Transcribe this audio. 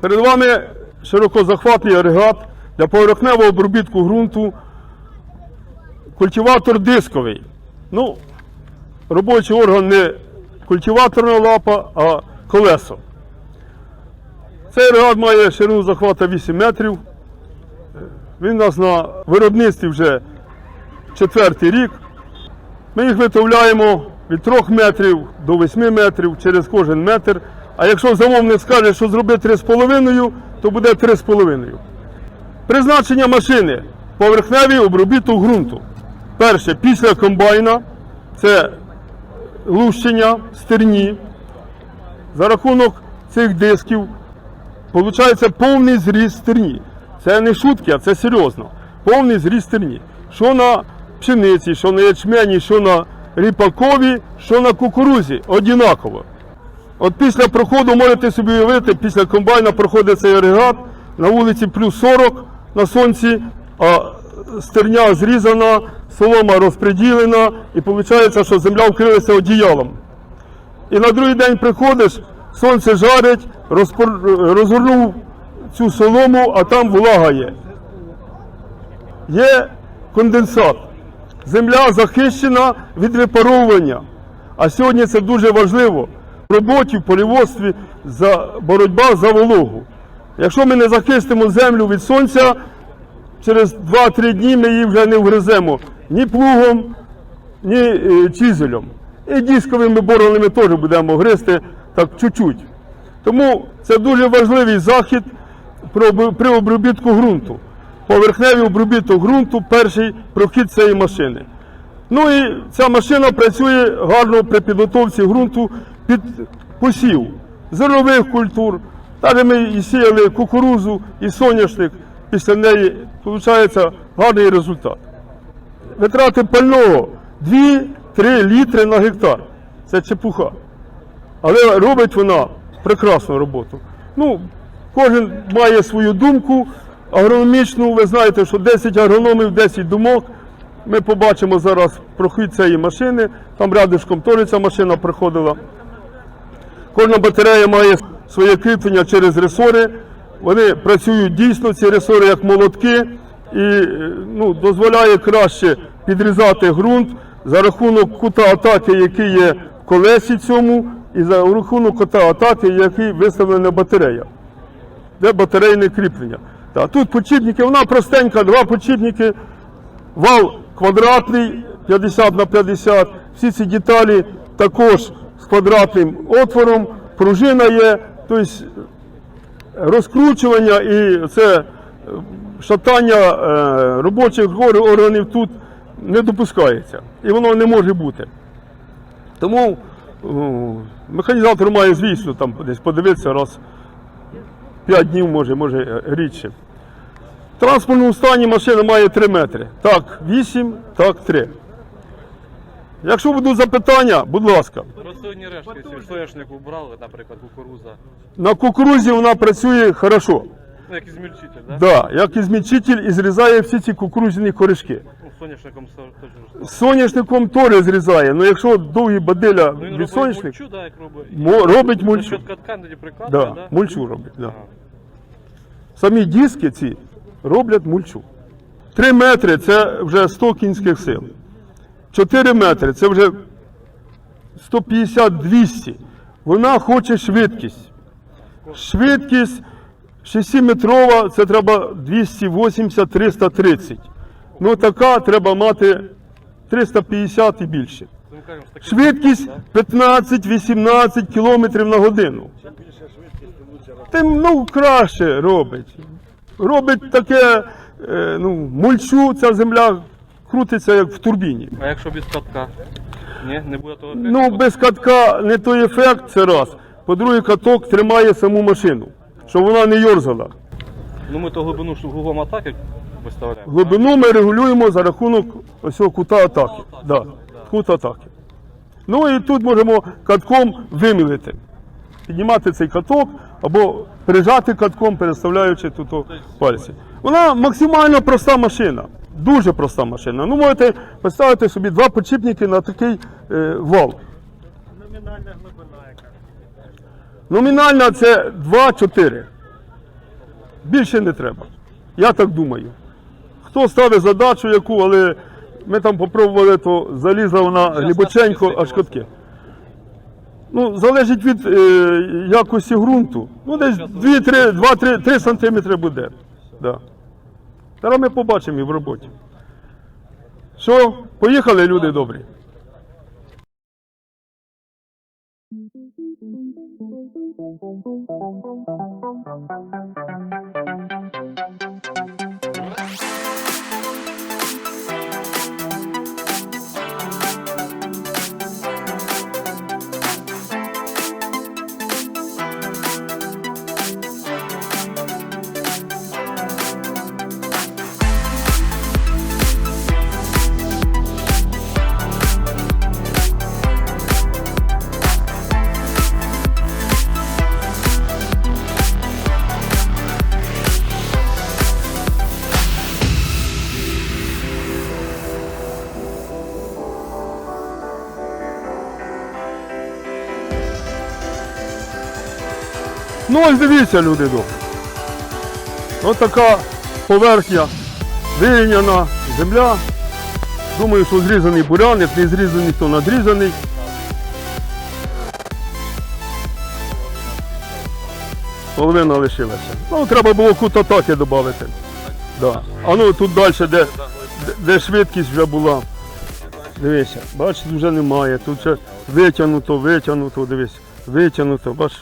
Перед вами широкозахватний агрегат для поверхневого обробітку ґрунту. Культиватор дисковий. Ну, робочий орган не культиваторна лапа, а колесо. Цей агрегат має ширину захвата 8 метрів. Він у нас на виробництві вже четвертий рік. Ми їх виготовляємо від 3 метрів до 8 метрів через кожен метр. А якщо замовник скаже, що зробити 3,5, то буде 3,5. Призначення машини поверхневий обробіток ґрунту. Перше, після комбайна це лущення стерні. За рахунок цих дисків Получається повний зріст стерні. Це не шутки, а це серйозно. Повний зріст стерні. Що на пшениці, що на ячмені, що на ріпакові, що на кукурузі. Однаково. От після проходу можете собі уявити, після комбайна проходить цей агрегат, на вулиці плюс 40 на сонці, а стерня зрізана, солома розподілена, і виходить, що земля вкрилася одіялом. І на другий день приходиш, сонце жарить, розпор- розгорнув цю солому, а там влага є. Є конденсат. Земля захищена від випаровування. А сьогодні це дуже важливо. В роботі, в поліводстві за боротьба за вологу. Якщо ми не захистимо землю від сонця, через 2-3 дні ми її вже не вгриземо ні плугом, ні е, чизелем. І дисковими боронами теж будемо гризти так чуть-чуть. Тому це дуже важливий захід при обробітку ґрунту. Поверхневий обробіток ґрунту перший прохід цієї машини. Ну і ця машина працює гарно при підготовці ґрунту під посів зернових культур. Далі ми і сіяли кукурузу і соняшник. Після неї виходить гарний результат. Витрати пального 2-3 літри на гектар. Це чепуха. Але робить вона прекрасну роботу. Ну, кожен має свою думку агрономічну. Ви знаєте, що 10 агрономів, 10 думок. Ми побачимо зараз прохід цієї машини. Там рядишком теж ця машина приходила. Кожна батарея має своє кріплення через ресори. Вони працюють дійсно, ці ресори як молотки, і е, ну, дозволяє краще підрізати ґрунт за рахунок кута атаки, який є в колесі цьому, і за рахунок кута атаки, який виставлена батарея. Де батарейне кріплення. Та, тут подшипники, вона простенька, два подшипники, вал квадратний 50 на 50. Всі ці деталі також з квадратним отвором, пружина є, тобто розкручування і це е, шатання е, робочих органів тут не допускається. І воно не може бути. Тому механізатор має, звісно, там десь подивитися раз 5 днів, може, може е, рідше. В транспортному стані машина має 3 метри. Так, 8, так 3. Якщо будуть запитання, будь ласка. Розсудні рештки, якщо соняшник убрали, наприклад, кукуруза. На кукурузі вона працює хорошо. Ну, як ізмільчитель, да? Да, як і змічитель і зрізає всі ці кукурузні коришки. Ну, соняшником теж соняшником теж зрізає, але якщо довгі бадиля Ну, він від соняшник, мульчу, да, як робить. мо- робить За мульчу. счет катка тоді прикладає, Да, да? мульчу робить. Да. Ага. Самі диски ці роблять мульчу. 3 метри це вже 100 кінських сил. 4 метри це вже 150-200. Вона хоче швидкість. Швидкість 6-метрова це треба 280-330. Ну така треба мати 350 і більше. Швидкість 15-18 км на годину. Тим ну, краще робить. Робить таке, е, ну, мульчу, ця земля крутиться як в турбіні. А якщо без катка? Ні, не буде того Ну, без катка не той ефект, це раз. По-друге, каток тримає саму машину, щоб вона не йорзала. Ну ми то глибину гуглом атаки виставляємо. Глибину ми регулюємо за рахунок ось цього кута атаки. Да, кут атаки. Ну і тут можемо катком вимілити. Піднімати цей каток або прижати катком, переставляючи тут пальці. Вона максимально проста машина. Дуже проста машина. Ну, можете поставити собі два підшипники на такий е, вал. Номінальна глибина яка. Номінальна це 2-4. Більше не треба. Я так думаю. Хто ставить задачу яку, але ми там попробували, то залізла вона глибоченько, аж котки. Ну, залежить від е, якості ґрунту. Ну, десь 2-3 сантиметри буде. Да. Зараз ми побачимо і в роботі. Що, поїхали, люди добрі. Ну ось дивіться, люди добрі. Ось така поверхня вирівняна земля. Думаю, що зрізаний бурян, як не зрізаний, то надрізаний. Половина лишилася. Ну, треба було кут додати. Да. А ну тут далі, де, де, де швидкість вже була. Дивися, бачиш, вже немає. Тут вже витягнуто, витягнуто, дивись, витягнуто, бачиш.